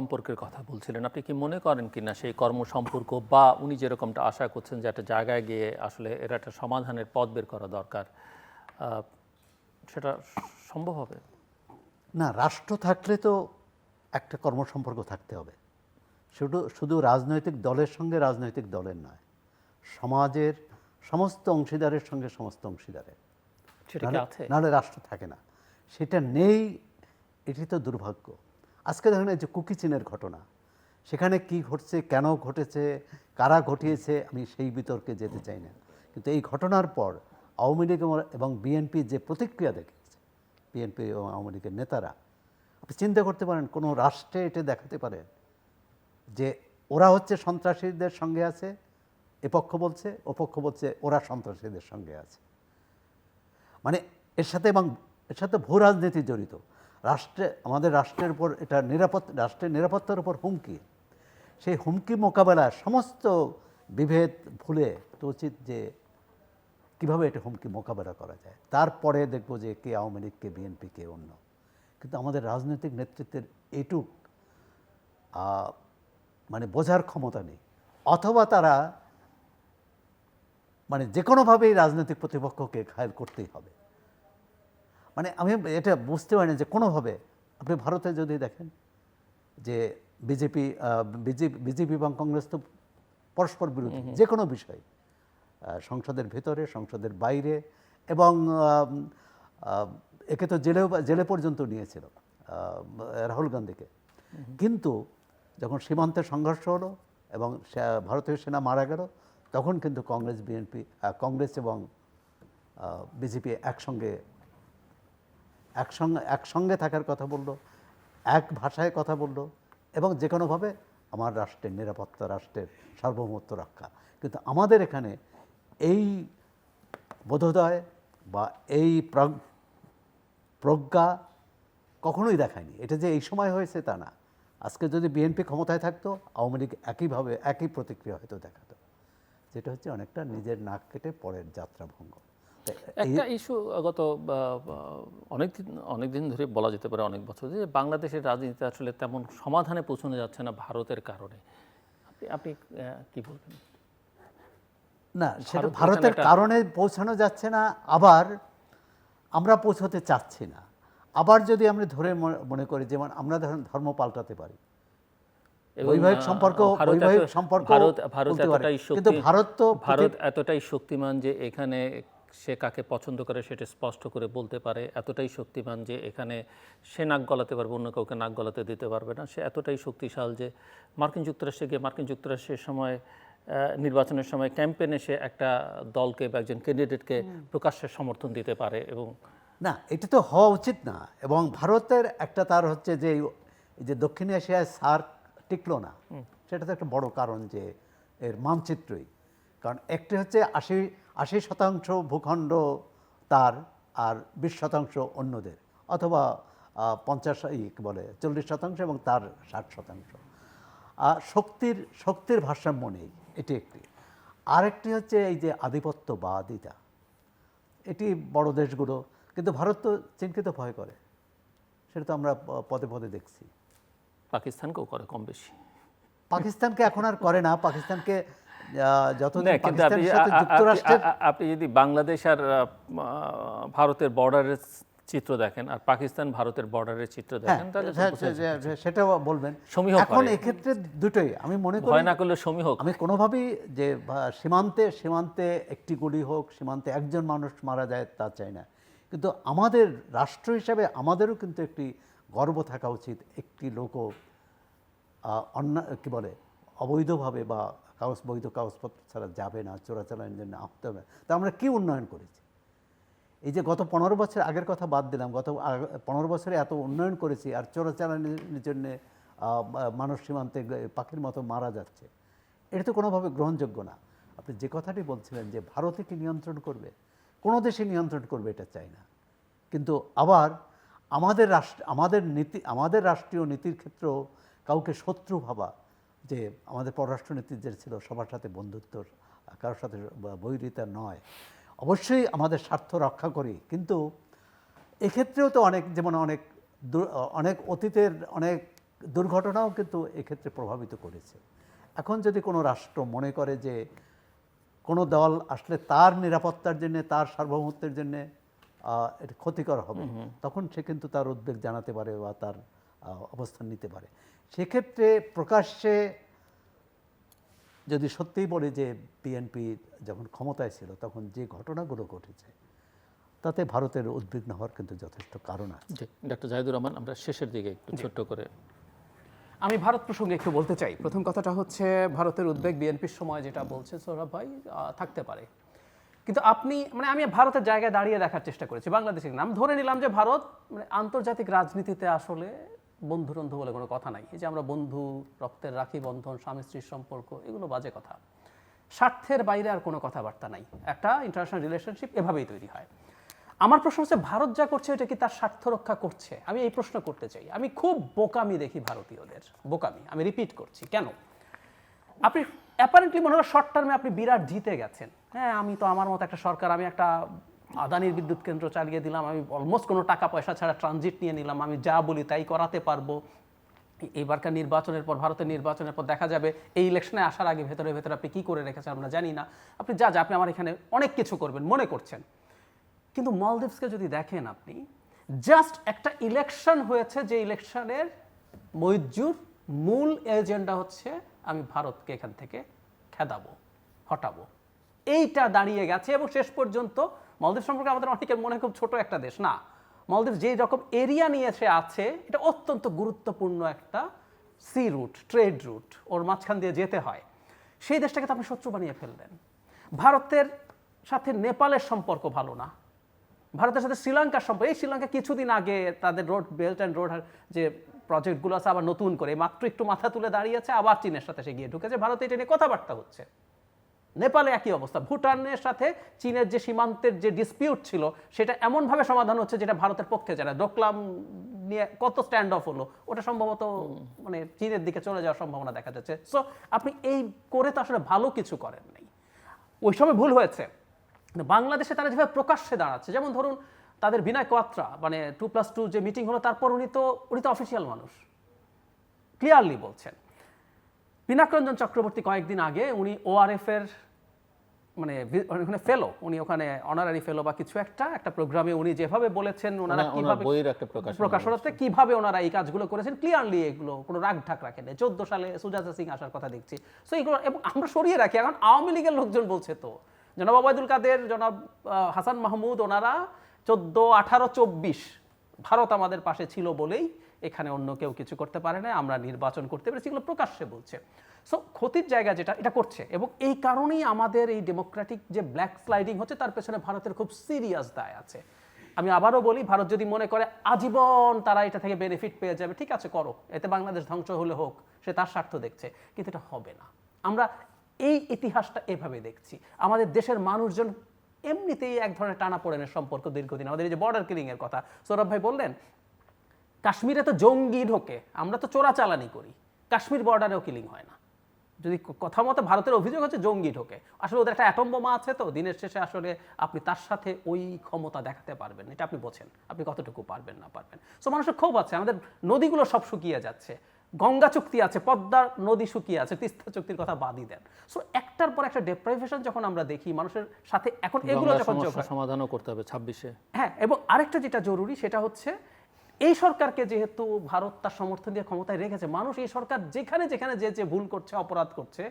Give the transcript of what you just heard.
সম্পর্কের কথা বলছিলেন। আপনি কি মনে করেন কিনা সেই কর্ম সম্পর্ক বা উনি যেরকমটা আশা করছেন যে একটা জায়গায় গিয়ে আসলে এর একটা সমাধানের পথ বের করা দরকার সেটা সম্ভব হবে? না রাষ্ট্র থাকলে তো একটা কর্মসম্পর্ক থাকতে হবে। শুধু শুধু রাজনৈতিক দলের সঙ্গে রাজনৈতিক দলের নয় সমাজের সমস্ত অংশীদারের সঙ্গে সমস্ত অংশীদারের। সেটা কি নাহলে রাষ্ট্র থাকে না। সেটা নেই এটি তো দুর্ভাগ্য। আজকে দেখেন এই যে কুকি চীনের ঘটনা, সেখানে কি ঘটছে, কেন ঘটেছে, কারা ঘটিয়েছে, আমি সেই বিতর্কে যেতে চাই না। কিন্তু এই ঘটনার পর আওয়ামী লীগ এবং- এবং বিএনপি যে প্রতিক্রিয়া দেখেছে বিএনপি এবং আওয়ামী লীগের নেতারা, আপনি চিন্তা করতে পারেন, কোনো রাষ্ট্রে এটা দেখাতে পারেন যে ওরা হচ্ছে সন্ত্রাসীদের সঙ্গে আছে, এ পক্ষ বলছে, ও পক্ষ বলছে ওরা সন্ত্রাসীদের সঙ্গে আছে। মানে এর সাথে এবং এর সাথে ভূ রাজনীতি জড়িত। রাষ্ট্রে, আমাদের রাষ্ট্রের উপর এটা নিরাপত্তা রাষ্ট্রের নিরাপত্তার উপর হুমকি। সেই হুমকি মোকাবেলায় সমস্ত বিভেদ ভুলে তো উচিত যে কীভাবে এটা হুমকি মোকাবেলা করা যায়। তারপরে দেখব যে কে আওয়ামী লীগ, কে বিএনপি, কে অন্য। কিন্তু আমাদের রাজনৈতিক নেতৃত্বের এটুক মানে বোঝার ক্ষমতা নেই। অথবা তারা মানে যে কোনোভাবেই রাজনৈতিক প্রতিপক্ষকে ঘায়ল করতেই হবে। মানে আমি এটা বুঝতে পারি না যে কোনোভাবে। আপনি ভারতে যদি দেখেন যে বিজেপি বিজেপি বিজেপি এবং কংগ্রেস তো পরস্পর বিরোধী যে কোনো বিষয়। সংসদের ভেতরে সংসদের বাইরে এবং একে তো জেলে জেলে পর্যন্ত নিয়েছিল রাহুল গান্ধীকে। কিন্তু যখন সীমান্তে সংঘর্ষ হলো এবং ভারতীয় সেনা মারা গেল তখন কিন্তু কংগ্রেস বিএনপি কংগ্রেস এবং বিজেপি একসঙ্গে একসঙ্গে একসঙ্গে থাকার কথা বলল, এক ভাষায় কথা বলল এবং যে কোনোভাবে আমার রাষ্ট্রের নিরাপত্তা, রাষ্ট্রের সার্বভৌমত্ব রক্ষা। কিন্তু আমাদের এখানে এই বোধোদয় বা এই প্রজ্ঞা কখনোই দেখায়নি। এটা যে এই সময় হয়েছে তা না। আজকে যদি বিএনপি ক্ষমতায় থাকতো, আওয়ামী লীগ একইভাবে, একই প্রতিক্রিয়া হয়তো দেখাতো। যেটা হচ্ছে অনেকটা নিজের নাক কেটে পরের যাত্রা ভঙ্গ একটা ইস্যু গত অনেক দিন অনেক দিন ধরে বলা যেতে পারে অনেক বছর যে বাংলাদেশের রাজনীতিতে আসলে তেমন সমাধানে পৌঁছানো যাচ্ছে না ভারতের কারণে। আপনি আপনি কি বলবেন? না সেটা ভারতের কারণে পৌঁছানো যাচ্ছে না আবার আমরা পৌঁছতে চাচ্ছি না। আবার যদি আমরা ধরে মনে- করি যেমন আমরা ধরেন ধর্ম পাল্টাতে পারি। বৈবাহিক সম্পর্ক বৈবাহিক সম্পর্ক ভারত ভারত। এতটাই কিন্তু ভারত তো ভারত এতটাই শক্তিমান যে এখানে সে কাকে পছন্দ করে সেটা স্পষ্ট করে বলতে পারে এতটাই শক্তিমান যে এখানে সে নাক গলাতে পারবে অন্য কাউকে নাক গলাতে দিতে পারবে না। সে এতটাই শক্তিশাল যে মার্কিন যুক্তরাষ্ট্রে গিয়ে মার্কিন যুক্তরাষ্ট্রের সময় নির্বাচনের সময় ক্যাম্পেনে সে একটা দলকে বা একজন ক্যান্ডিডেটকে প্রকাশ্যে সমর্থন দিতে পারে এবং না এটা তো হওয়া উচিত না এবং ভারতের একটা তার হচ্ছে যে এই যে দক্ষিণ এশিয়ায় সার্ক টিকলো না সেটা তো একটা বড় কারণ যে এর মানচিত্রই। কারণ একটি হচ্ছে আশি আশি শতাংশ ভূখণ্ড তার আর বিশ শতাংশ অন্যদের অথবা পঞ্চাশ বলে চল্লিশ শতাংশ এবং তার ষাট শতাংশ। আর শক্তির শক্তির ভারসাম্য নেই এটি একটি। আরেকটি হচ্ছে এই যে আধিপত্যবাদিতা। এটি বড় দেশগুলো কিন্তু ভারত তো চীনকে তো ভয় করে। সেটা তো আমরা পদে পদে দেখছি। পাকিস্তানকেও করে কম বেশি। পাকিস্তানকে এখন আর করে না পাকিস্তানকে যতদিন আপনি পাকিস্তানের সাথে আ- আ- যুক্তরাষ্ট্রের আপনি- যদি বাংলাদেশ আর ভারতের বর্ডারের চিত্র দেখেন আর পাকিস্তান ভারতের বর্ডারের চিত্র হ্যাঁ দেখেন তাহলে সে- সে- সেটাও বলবেন। সমীহ এখন এক্ষেত্রে দুটোই আমি মনে করি না করলে সমী হোক। আমি কোনোভাবেই যে সীমান্তে সীমান্তে একটি গুলি হোক সীমান্তে একজন মানুষ মারা যায় তা চাই না। কিন্তু আমাদের রাষ্ট্র হিসাবে আমাদেরও কিন্তু একটি গর্ব থাকা উচিত একটি আহ, অন্য কী বলে অবৈধভাবে বা কাগজ বৈধ কাগজপত্র ছাড়া যাবে না, চোরাচালানের জন্য আহত হবে। তা আমরা কী উন্নয়ন করেছি? এই যে গত পনেরো বছর আগের কথা বাদ দিলাম, গত পনেরো বছরে এত উন্নয়ন করেছি আর চোরাচালানির জন্যে মানুষ সীমান্তে পাখির মতো মারা যাচ্ছে, এটা তো কোনোভাবে গ্রহণযোগ্য না। আপনি যে কথাটি বলছিলেন যে ভারতে কি নিয়ন্ত্রণ করবে, কোনো দেশে নিয়ন্ত্রণ করবে এটা চাই না। কিন্তু আবার আমাদের রাষ্ট্র, আমাদের নীতি, আমাদের রাষ্ট্রীয় নীতির ক্ষেত্রেও কাউকে শত্রু ভাবা যে আমাদের পররাষ্ট্র নীতি যে ছিল সবার সাথে বন্ধুত্ব কারোর সাথে বৈরিতা নয়। অবশ্যই আমাদের স্বার্থ রক্ষা করি কিন্তু এক্ষেত্রেও তো অনেক যেমন অনেক অনেক অতীতের অনেক দুর্ঘটনাও কিন্তু এক্ষেত্রে প্রভাবিত করেছে। এখন যদি কোনো রাষ্ট্র মনে করে যে কোনো দল আসলে তার নিরাপত্তার জন্যে তার সার্বভৌমত্বের জন্য এটা ক্ষতিকর হবে তখন সে কিন্তু তার উদ্বেগ জানাতে পারে বা তার অবস্থান নিতে পারে। সেক্ষেত্রে প্রকাশ্যে যদি সত্যিই বলে যে বিএনপি যখন ক্ষমতায় ছিল তখন যে ঘটনাগুলো ঘটেছে তাতে ভারতের উদ্বিগ্ন হওয়ার কিন্তু যথেষ্ট কারণ আছে। জি ডক্টর জাহিদুর রহমান আমরা শেষের দিকে একটু ছোট্ট করে আমি ভারত প্রসঙ্গে একটু বলতে চাই। প্রথম কথাটা হচ্ছে ভারতের উদ্বেগ বিএনপির সময় যেটা বলছে সৌরভ ভাই থাকতে পারে। কিন্তু আপনি মানে আমি ভারতের জায়গায় দাঁড়িয়ে দেখার চেষ্টা করেছি বাংলাদেশের নাম ধরে নিলাম যে ভারত মানে আন্তর্জাতিক রাজনীতিতে আসলে বন্ধুরন্ধু বলে কোনো কথা নাই। এই যে আমরা বন্ধু, রক্তের রাখি বন্ধন, স্বামী স্ত্রীর সম্পর্ক, এগুলো বাজে কথা। স্বার্থের বাইরে আর কোনো কথাবার্তা নাই। একটা ইন্টারন্যাশনাল রিলেশনশিপ এভাবেই তৈরি হয়। আমার প্রশ্ন হচ্ছে, ভারত যা করছে, এটা কি তার স্বার্থ রক্ষা করছে? আমি এই প্রশ্ন করতে চাই। আমি খুব বোকামি দেখি ভারতীয়দের। বোকামি, আমি রিপিট করছি। কেন? আপনি অ্যাপারেন্টলি মনে হয় শর্ট টার্মে আপনি বিরাট জিতে গেছেন। হ্যাঁ আমি তো আমার মতো একটা সরকার, আমি একটা আদানির বিদ্যুৎ কেন্দ্র চালিয়ে দিলাম, আমি অলমোস্ট কোনো টাকা পয়সা ছাড়া ট্রানজিট নিয়ে নিলাম, আমি যা বলি তাই করাতে পারব। এ- এবারকার নির্বাচনের পর, ভারতের নির্বাচনের পর দেখা যাবে এই ইলেকশনে আসার আগে ভেতরে ভেতরে আপনি কী করে রেখেছেন আমরা জানি না। আপনি যা যা আপনি আমার এখানে অনেক কিছু করবেন, মনে করছেন। কিন্তু মলদ্বীপসকে যদি দেখেন আপনি জাস্ট একটা ইলেকশন হয়েছে যে ইলেকশনের মৈজুর মূল এজেন্ডা হচ্ছে, আমি ভারতকে এখান থেকে খেদাবো, হটাবো। এইটা দাঁড়িয়ে গেছে এবং শেষ পর্যন্ত মলদ্বীপ সম্পর্কে আমাদের অনেকের মনে খুব ছোট একটা দেশ। না, মলদ্বীপ যে রকম এরিয়া নিয়ে আছে, এটা অত্যন্ত গুরুত্বপূর্ণ একটা সি রুট, ট্রেড রুট, ওর মাঝখান দিয়ে যেতে হয়। সেই দেশটাকে তো আপনি শত্রু বানিয়ে ফেললেন। ভারতের সাথে নেপালের সম্পর্ক ভালো না। ভারতের সাথে শ্রীলঙ্কার সম্পর্ক, এই শ্রীলঙ্কা কিছুদিন আগে তাদের রোড, বেল্ট অ্যান্ড রোড যে প্রজেক্টগুলো আছে, আবার নতুন করে মাত্র একটু মাথা তুলে দাঁড়িয়েছে, আবার চীনের সাথে সে গিয়ে ঢুকেছে। ভারতে এটা নিয়ে কথাবার্তা হচ্ছে। নেপালে একই অবস্থা। ভুটানের সাথে চীনের যে সীমান্তের যে ডিসপিউট ছিল সেটা এমনভাবে সমাধান হচ্ছে যেটা ভারতের পক্ষে যারা ডোকলাম নিয়ে কত স্ট্যান্ড অফ হলো ওটা সম্ভবত মানে চীনের দিকে চলে যাওয়ার সম্ভাবনা দেখা যাচ্ছে। সো আপনি এই করে তো আসলে ভালো কিছু করেন নাই। ওই সময় ভুল হয়েছে। বাংলাদেশে তারা যেভাবে প্রকাশ্যে দাঁড়াচ্ছে যেমন ধরুন তাদের বিনয় কোয়াত্রা মানে টু প্লাস টু যে মিটিং হলো তারপর উনি তো উনি তো অফিসিয়াল মানুষ। ক্লিয়ারলি বলছেন। পিনাকরঞ্জন চক্রবর্তী কয়েকদিন আগে উনি ওআরএফ এর মানে ওখানে ফেলো উনি ওখানে অনারারি ফেলো বা কিছু একটা একটা প্রোগ্রামে উনি যেভাবে বলেছেন ওনারা ওনার- কীভাবে বইয়ের একটা প্রকাশনা প্রকাশনাতে কীভাবে ওনারা এই কাজগুলো করেছেন ক্লিয়ারলি এগুলো কোনো রাগ ঢাক রাখেন চোদ্দ সালে সুজাতা সিং আসার কথা দেখছি। সো এগুলো এবং আমরা সরিয়ে রাখি এখন আওয়ামী লীগের লোকজন বলছে তো। জনাব ওবায়দুল কাদের জনাব হাসান মাহমুদ ওনারা চোদ্দ আঠারো চব্বিশ ভারত আমাদের পাশে ছিল বলেই এখানে অন্য কেউ কিছু করতে পারে না, আমরা নির্বাচন করতে পেরেছি, এগুলো প্রকাশ্যে বলছে। সো ক্ষতির জায়গা যেটা, এটা করছে। এবং এই কারণেই আমাদের এই ডেমোক্রেটিক যে ব্ল্যাক স্লাইডিং হচ্ছে, তার পেছনে ভারতের খুব সিরিয়াস দায় আছে। আমি আবারও বলি, ভারত যদি মনে করে, আজীবন তারা এটা থেকে বেনিফিট পেয়ে যাবে, ঠিক আছে, করো। এতে বাংলাদেশ ধ্বংস হলে হোক, সে তার স্বার্থ দেখছে। কিন্তু এটা হবে না। আমরা এই ইতিহাসটা এভাবে দেখছি। আমাদের দেশের মানুষজন এমনিতেই এক ধরনের টানা পড়েনের সম্পর্ক দীর্ঘদিন। আমাদের এই যে বর্ডার কিলিং এর কথা, সৌরভ ভাই বললেন কাশ্মীরে তো জঙ্গি ঢোকে আমরা তো চোরাচালানি করি। কাশ্মীর বর্ডারেও কিলিং হয় না। যদি কথা মতো ভারতের অভিযোগ হচ্ছে জঙ্গি ঢোকে। আসলে ওদের একটা অ্যাটম বোমা আছে তো দিনের শেষে আসলে আপনি তার সাথে ওই ক্ষমতা দেখাতে পারবেন। এটা আপনি বোঝেন আপনি কতটুকু পারবেন না পারবেন। সো মানুষের ক্ষোভ আছে আমাদের নদীগুলো সব শুকিয়ে যাচ্ছে। গঙ্গা চুক্তি আছে পদ্মা নদী শুকিয়ে আছে তিস্তা চুক্তির কথা বাদই দেন। সো একটার পর একটা ডেপ্রাইভেশন যখন আমরা দেখি মানুষের সাথে এখন এগুলো যখন সমাধানও করতে হবে ছাব্বিশে। হ্যাঁ এবং আরেকটা যেটা জরুরি সেটা হচ্ছে এই সরকারকে যেহেতু ভারত তার সমর্থন দিয়ে ক্ষমতায় রেখেছে, মানুষ এই সরকার যেখানে যেখানে যে যে ভুল করছে, অপরাধ করছে